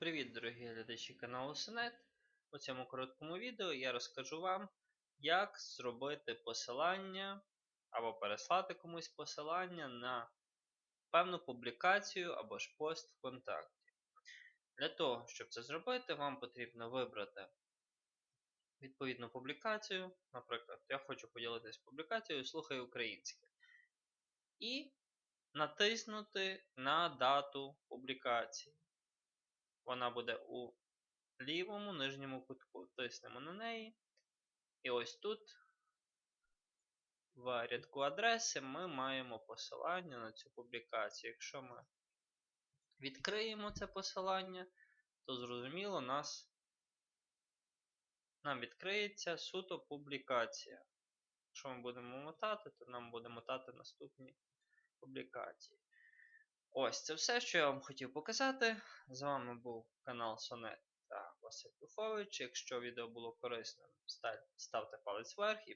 Привіт, дорогі глядачі каналу Сенет. У цьому короткому відео я розкажу вам, як зробити посилання або переслати комусь посилання на певну публікацію або ж пост ВКонтакті. Для того, щоб це зробити, вам потрібно вибрати відповідну публікацію. Наприклад, я хочу поділитись публікацією Слухай українське. І натиснути на дату публікації. Вона буде у лівому нижньому кутку. Тиснемо на неї. І ось тут, в рядку адреси, ми маємо посилання на цю публікацію. Якщо ми відкриємо це посилання, то зрозуміло, нас, нам відкриється суто публікація. Якщо ми будемо мотати, то нам буде мотати наступні публікації. Ось це все, що я вам хотів показати. З вами був канал Сонет та Василь Духович. Якщо відео було корисним, ставте палець вверх і